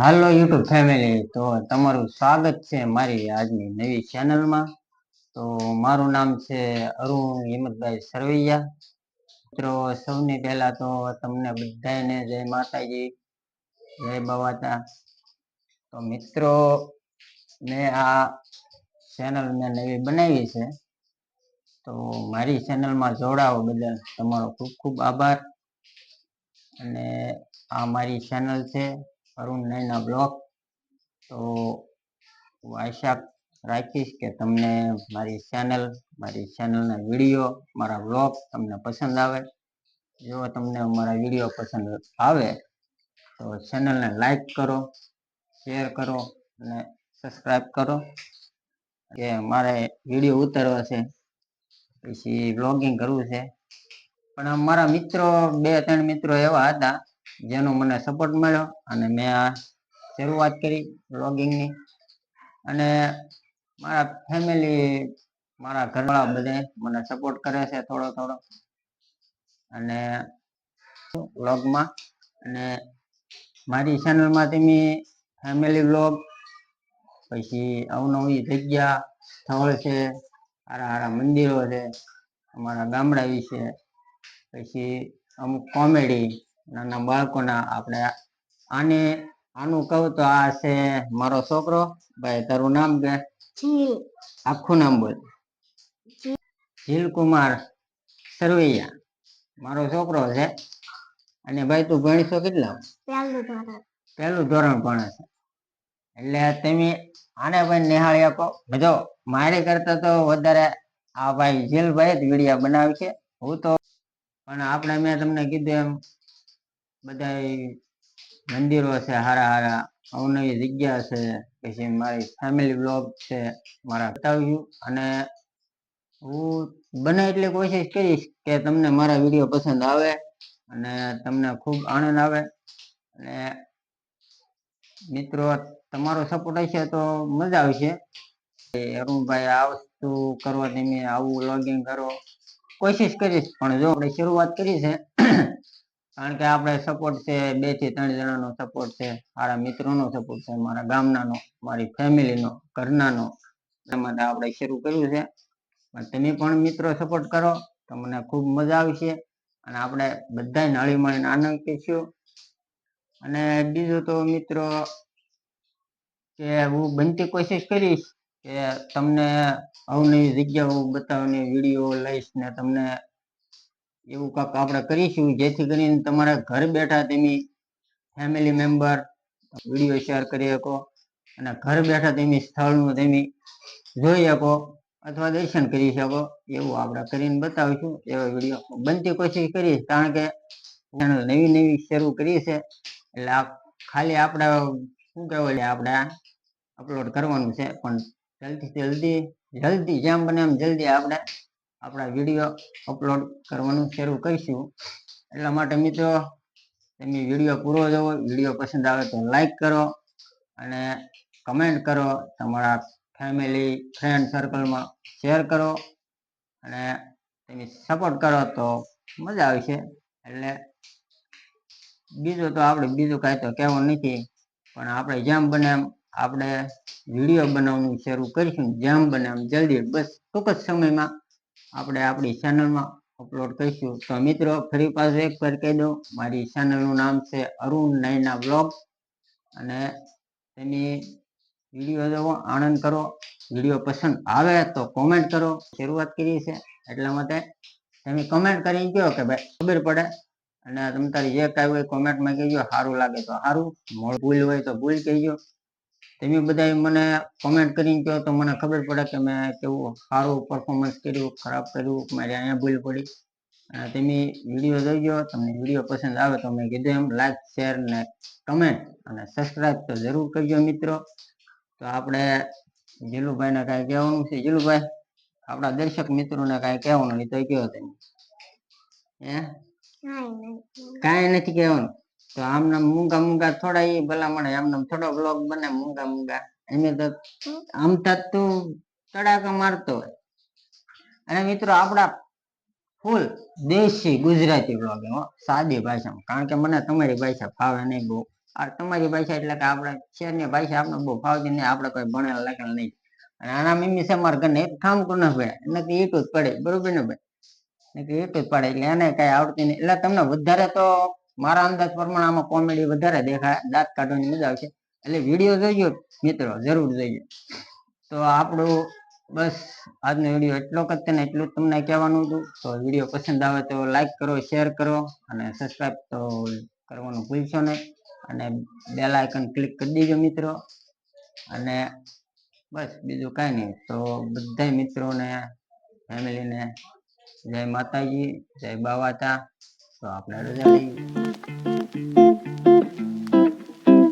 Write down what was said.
હાલો YouTube family તો તમારું સ્વાગત છે મારી આજની નવી ચેનલમાં તો મારું નામ છે અરુણ હિંમતભાઈ સરવૈયા. મિત્રો, સૌની પહેલા તો તમને બધાને જય માતાજી, જય બાવાતા. તો મિત્રો, મેં આ ચેનલ મેં નવી બનાવી છે. તો મારી ચેનલમાં જોડાવો બદલ તમારો ખૂબ ખૂબ આભાર. અને આ મારી ચેનલ છે. અરુણ નયના બ્લોગ તો હું આશા રાખીશ કે તમને મારી ચેનલ મારી ચેનલના વીડિયો મારા બ્લોગ તમને પસંદ આવે. જો તમને મારા વીડિયો પસંદ આવે, તો ચેનલને લાઈક કરો શેર કરો અને સબસ્ક્રાઈબ કરો. કે મારે વીડિયો ઉતારવા છે, પછી બ્લોગિંગ કરવું છે. પણ મારા મિત્રો, બે ત્રણ મિત્રો એવા હતા જેનો મને સપોર્ટ મળ્યો અને મેં આ શરૂઆત કરી બ્લોગિંગની અને મારા ફેમિલી મારા ઘરવાળા બધે મને સપોર્ટ કરે છે થોડો થોડો. અને વ્લોગમાં અને મારી ચેનલમાં તમે ફેમિલી વ્લોગ પછી અવનવી જગ્યા, સ્થળ છે સારા સારા મંદિરો છે, અમારા ગામડા વિશે, પછી અમુક કોમેડી નાના બાળકોના આપણે આને આનું કહું તો આ છે મારો છોકરો. ભાઈ તારું નામ કે? આખું નામ બોલ. જીલ કુમાર સરવૈયા. મારો છોકરો છે. અને ભાઈ તું ભણીશો કેટલા? પહેલું ધોરણ. ભણે છે. એટલે તમે આને ભાઈ નિહાળી આપો. જો મારે કરતા તો વધારે આ ભાઈ જીલભાઈ જ વિડીયા બનાવી છે. હું તો પણ આપણે મેં તમને કીધું એમ બધા મંદિરો છે હારા હારા અવનવી જગ્યા છે, પછી મારી ફેમિલી બ્લોગ છે, મારા બતાવ્યું અને હું બને એટલી કોશિશ કરીશ કે તમને મારા વીડિયો પસંદ આવે અને તમને ખૂબ આનંદ આવે. અને મિત્રો, તમારો સપોર્ટ હશે તો મજા આવશે. અરુણભાઈ, આ વસ્તુ કરવા તમે આવું લોગિંગ કરો. કોશિશ કરીશ, પણ જો આપણે શરૂઆત કરી છે કારણ કે આપણે સપોર્ટ છે, બેથી ત્રણ જણાનો સપોર્ટ છે, મારા મિત્રોનો સપોર્ટ છે, મારા ગામનાનો, મારી ફેમિલીનો, ઘરનાનો એના માટે આપણે શરૂ કર્યું છે. તમે પણ મિત્રો સપોર્ટ કરો, તો મને ખૂબ મજા આવશે. અને આપણે બધા નળી મળીને આનંદ કહીશું અને બીજું તો મિત્રો, કે હું બનતી કોશિશ કરીશ કે તમને અવનવી જગ્યાઓ બતાવવાની વીડિયો લઈશ ને તમને એવું કાંક આપણે કરીશું, જેથી કરીને તમારા ઘર બેઠા તમે ફેમિલી મેમ્બર વીડિયો શેર કરી શકો અને ઘર બેઠા તમે સ્થળનું તમે જોઈ શકો અથવા દર્શન કરી શકો, એવું આપણે કરીને બતાવીશું એવો વીડિયો બનતી કોશિશ કરીશ, કારણ કે ચેનલ નવી નવી શરૂ કરી છે, એટલે ખાલી આપણે શું કહેવાય આપણે અપલોડ કરવાનું છે, પણ જલ્દી જલ્દી જલ્દી જેમ બને એમ જલ્દી આપણે આપણા વીડિયો અપલોડ કરવાનું શરૂ કરીશું. એટલા માટે મિત્રો, તમે વીડિયો પૂરો જોવો વીડિયો પસંદ આવે તો લાઈક કરો અને કમેન્ટ કરો, તમારા ફેમિલી ફ્રેન્ડ સર્કલમાં શેર કરો અને તમે સપોર્ટ કરો તો મજા આવશે. એટલે બીજું તો આપણે, બીજું કાંઈ તો કહેવું નથી, પણ આપણે જેમ બને એમ આપણે વીડિયો બનાવવાનું શરૂ કરીશું. જેમ બને એમ જલ્દી. બસ ટૂંક જ સમયમાં આપણે આપણી ચેનલમાં અપલોડ કરીશું. તો મિત્રો, ફરી પાછું એક વાર કહી દઉં, મારી ચેનલનું નામ છે અરુણ નયના બ્લોગ અને તેની વીડિયો જોવો, આનંદ કરો. વીડિયો પસંદ આવે તો કોમેન્ટ કરો. શરૂઆત કરી છે એટલા માટે તમે કોમેન્ટ કરીને કહો કે ભાઈ ખબર પડે. અને તમે તારી જે કાંઈ હોય કોમેન્ટમાં કહેજો. સારું લાગે તો સારું ભૂલ હોય તો ભૂલ કહેજો. તમે બધા મને કોમેન્ટ કરીને કહો તો મને ખબર પડે કે મેં કેવું સારું પરફોર્મન્સ કર્યું ખરાબ કર્યું મારે અહીંયા ભૂલ પડી. અને તમે વીડિયો જોઈજો તમને વીડિયો પસંદ આવે તો મેં કીધું એમ લાઈક શેર ને કમેન્ટ અને સબસ્ક્રાઈબ તો જરૂર કરજો મિત્રો. તો આપણે જીલુભાઈને કાંઈ કહેવાનું છે? જીલુભાઈ આપણા દર્શક મિત્રોને કાંઈ કહેવાનું નહીં તો કહો તમે. હે? કાંઈ કાંઈ નથી કહેવાનું. તો આમના મૂંગા મૂંગા થોડા એ ભલામણ આમનામ થોડો બ્લોગ બને મૂંગા મૂંગા. એને તો આમ તો તડાકા મારતો હોય. અને મિત્રો આપણા ફૂલ દેશી ગુજરાતી બ્લોગ હો સાદી ભાષામાં. કારણ કે મને તમારી ભાષા ફાવે નહીં બહુ. આ તમારી ભાષા એટલે કે આપણે શહેરની ભાષા આપણે બહુ ફાવતી નહીં આપણે કોઈ ભણેલા લખેલા નહીં. અને આના મમ્મી છે મારા ઘરને એક કામ ના ભાઈ એને તો ઈટું જ પડે. બરોબર ને ભાઈ? એને જ પડે. એટલે એને કઈ આવડતી નહીં. એટલે તમને વધારે તો મારા અંદાજ પ્રમાણે આમાં કોમેડી વધારે દેખાય, દાંત કાઢવાની મજા આવશે. એટલે વીડિયો જોઈજો મિત્રો, જરૂર જોઈજો તો આપણું બસ આજનો વીડિયો એટલો જ છે ને એટલું જ તમને કહેવાનું હતું. તો વીડિયો પસંદ આવે તો લાઈક કરો શેર કરો અને સબસ્ક્રાઈબ તો કરવાનું ભૂલશો નહીં. અને બેલ આઇકન ક્લિક કરી દેજો મિત્રો. અને બસ બીજું કાંઈ નહીં. તો બધા મિત્રોને ફેમિલીને જય માતાજી, જય બાવાતા તો આપણે રજા